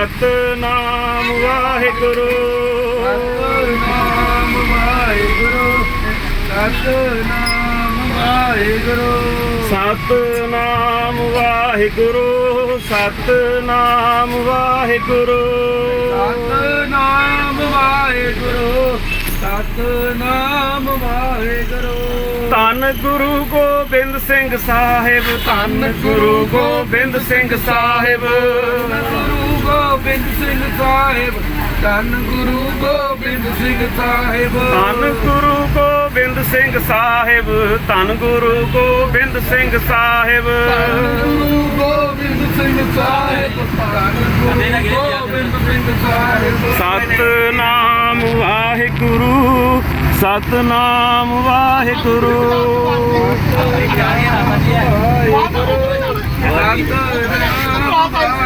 ਸਤਨਾਮ ਵਾਹਿਗੁਰੂ। ਸਤਨਾਮ ਵਾਹਿਗੁਰੂ ਸਤਨਾਮ ਵਾਹਿਗੁਰੂ। ਸਤਨਾਮ ਵਾਹਿਗੁਰੂ ਸਤਨਾਮ ਵਾਹਿਗੁਰੂ। ਸਤਨਾਮ ਵਾਹਿਗੁਰੂ ਧੰਨ ਗੁਰੂ ਗੋਬਿੰਦ ਸਿੰਘ ਸਾਹਿਬ ਧੰਨ ਗੁਰੂ ਗੋਬਿੰਦ ਸਿੰਘ ਸਾਹਿਬ। ਗੋਬਿੰਦ ਸਿੰਘ ਸਾਹਿਬ ਧੰਨ ਗੁਰੂ ਗੋਬਿੰਦ ਸਿੰਘ ਸਾਹਿਬ। ਧੰਨ ਗੁਰੂ ਗੋਬਿੰਦ ਸਿੰਘ ਸਾਹਿਬ ਧੰਨ ਗੁਰੂ ਗੋਬਿੰਦ ਸਿੰਘ ਸਾਹਿਬ। ਧੰਨ ਗੁਰੂ ਗੋਬਿੰਦ ਸਿੰਘ ਸਾਹਿਬ ਧੰਨ ਗੁਰੂ ਗੋਬਿੰਦ ਸਿੰਘ ਸਾਹਿਬ। ਸਤਨਾਮ ਵਾਹਿਗੁਰੂ ਸਤਨਾਮ ਵਾਹਿਗੁਰੂ। ਸਤਨਾਮ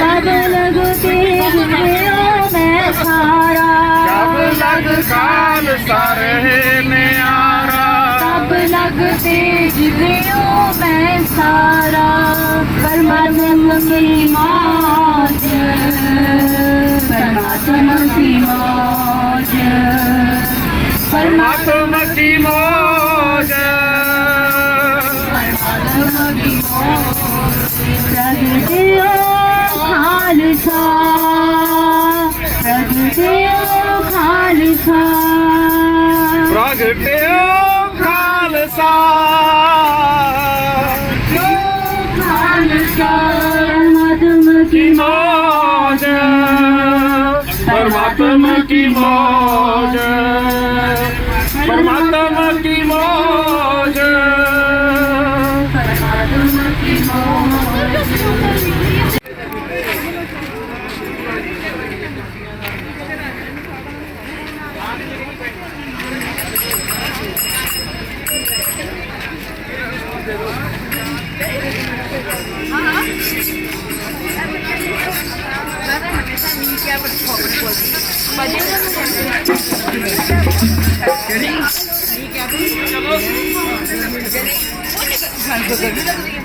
सब लगते घुमया मैं सारा सब लग काल सारे न्यारा सब लगते घुमया मैं सारा परमात्म की मौज परमात्म की मौज परमात्मा मौज परमात्मा की मौज ਖਾਣ ਤੋਂ ਗਰਮੀ ਲੱਗ ਰਹੀ ਹੈ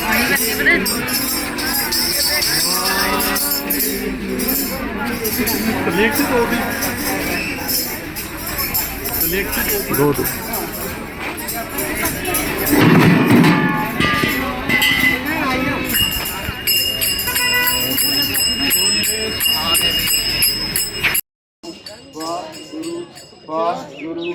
ਪਾਣੀ ਬੰਦੇ ਬਣਾ ਪਲੇਟ ਸੀ ਦੋ ਦੀ ਪਲੇਟ ਸੀ ਦੋ ਦੋ Waheguru Waheguru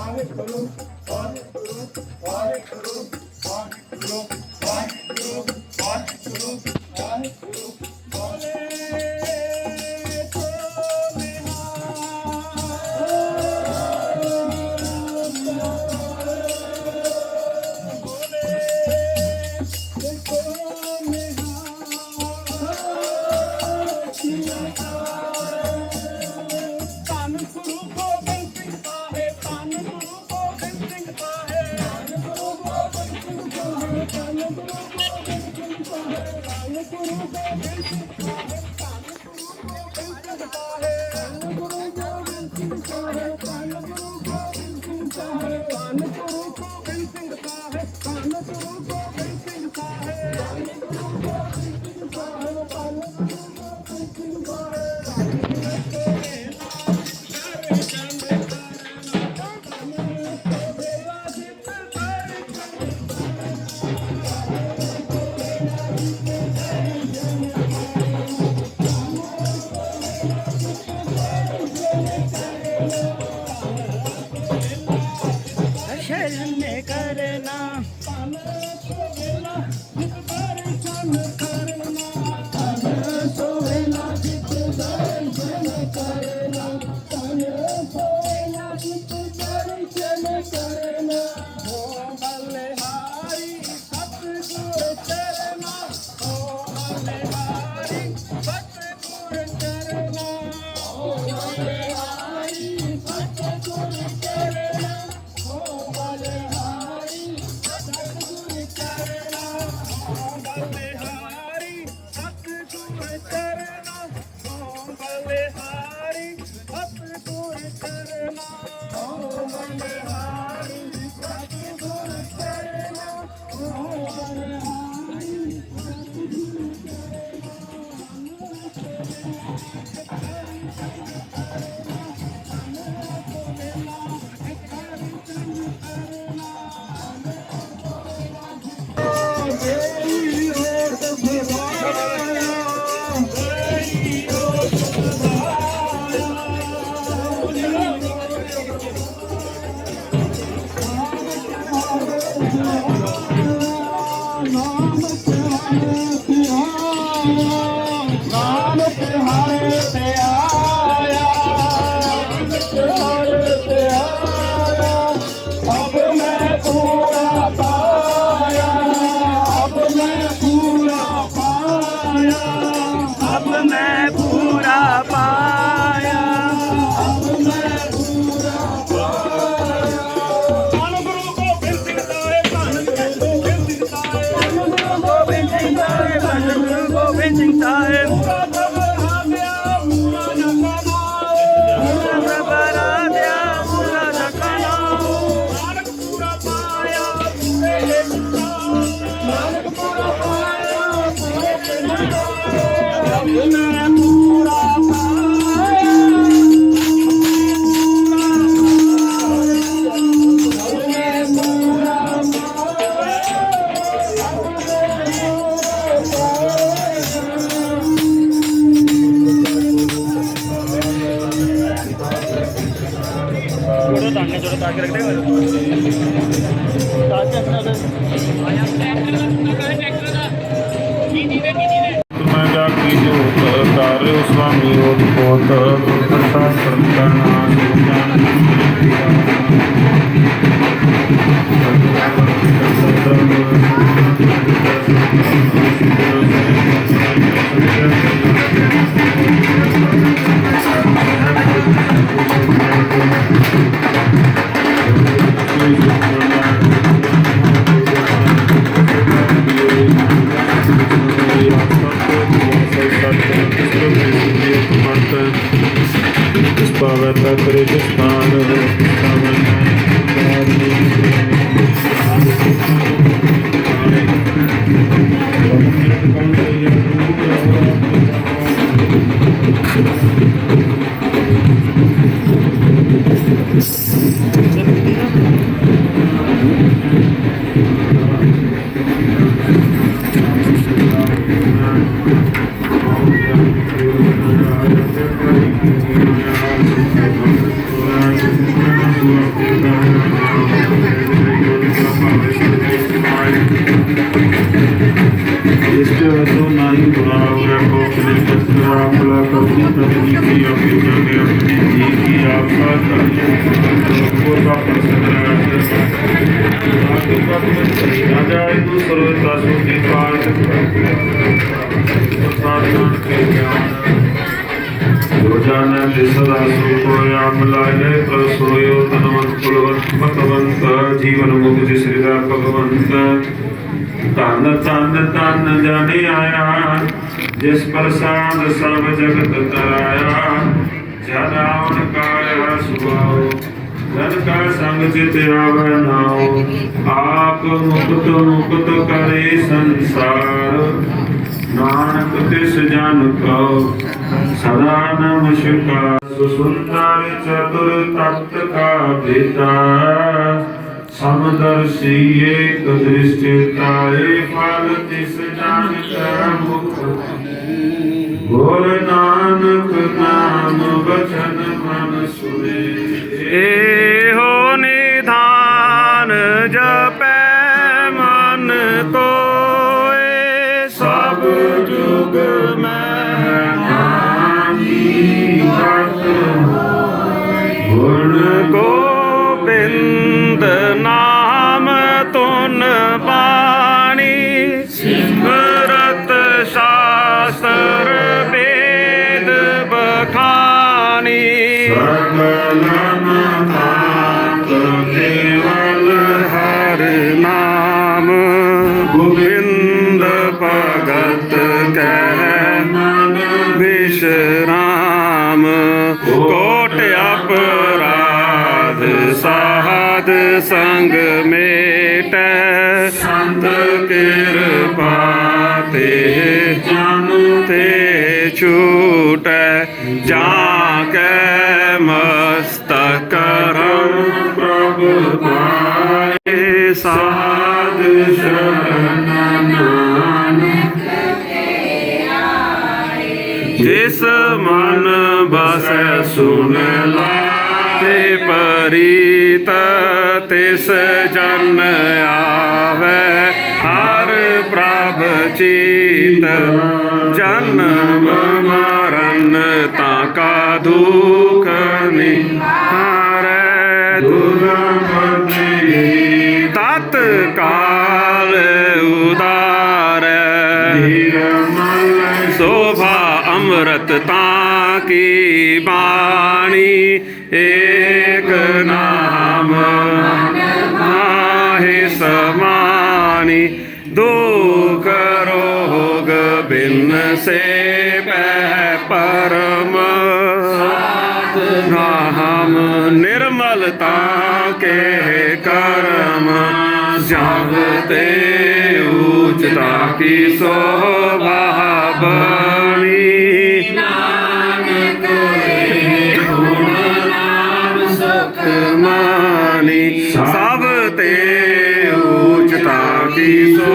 Hare Guru, Hare Guru, Hare Guru. But सामने जोड़े तो आके रख देगा मैं जा के जो Thank you. मामला कभी करने की अपेक्षा ने अपने जी की आपका तरीकों का प्रसन्न ना जाए तो सर्वता सुधी पाए योजना से सदा सुखोया मलाय कर सोयो कुलवंत मतवंत जीवन मुक्ति श्रीदा भगवंत ਸੋਇਓ ਤਨਵੰਤ ਕੁਲਵੰਤ ਜਾਣੇ ਆਇਆ, ਜਿਸ ਪ੍ਰਸਾਦ ਸਭ ਜਗਤ ਤਰਾਇਆ। ਜਨ ਆਵਨ ਕਾਇਆ ਸੁਭਾਉ ਜਨ ਕਾ ਸੰਗ ਚਿਤ ਆਵੈ ਨਾਉ ਆਪ ਮੁਕਤ ਮੁਕਤ ਕਰੇ ਸੰਸਾਰ। ਨਾਨਕ ਤਿਸ ਜਨ ਕਉ, ਸਦਾ ਨਮਸਕਾਰ ਸੁਸੁੰਦਰ ਚਤੁਰ ਤਪਤ ਕਾ ਬੇਤਾ ਸਮਦਰਸ਼ੀ ਏਕ ਦ੍ਰਿਸ਼ਟਿਤਾਏ ਫਲ, ਤਿਸ ਜਨ ਕੈ ਮੁਖ। ਗੁਰ ਨਾਨਕ ਨਾਮ ਬਚਨ ਮਨ ਸੁਨੇ। ਇਹੋ ਸਾਧ ਸੰਗ ਮੇਟੈ ਸੰਤ ਕਿਰਪਾ ਤੇ ਜਨ ਤੇ ਛੂਟੈ ਜਾ ਕੇ ਮਸਤਕ ਰਮ ਪ੍ਰਭ ਪਾਏ ਸਾਧ ਸ਼ਰਨ ਨਾਨਕ ਜਿਸ ਮਨ ਬਸੈ ਸੁਨ ਲਾਤੇ ਪਰੀਤ ਤਿਸ ਜਨ ਆਵੈ ਹਰ ਪ੍ਰਭ ਚੀਤ ਜਨਮ ਕੀ ਬਾਣੀ? ਏਕ ਨਾਮ। ਮਾਹਿ ਸਮਾਨੀ ਦੁਖ ਰੋਗ ਬਿਨ ਸੇ ਪੈ ਪਰਮ। ਨਾਮ ਨਿਰਮਲਤਾ ਕੇ ਕਰਮ। ਜਬ ਤੇ ਉਚਤਾ ਕੀ ਸੋਭਾ ਸਭ ਤੇ ਉਚਤਾ ਕੀ ਸੋਭਾ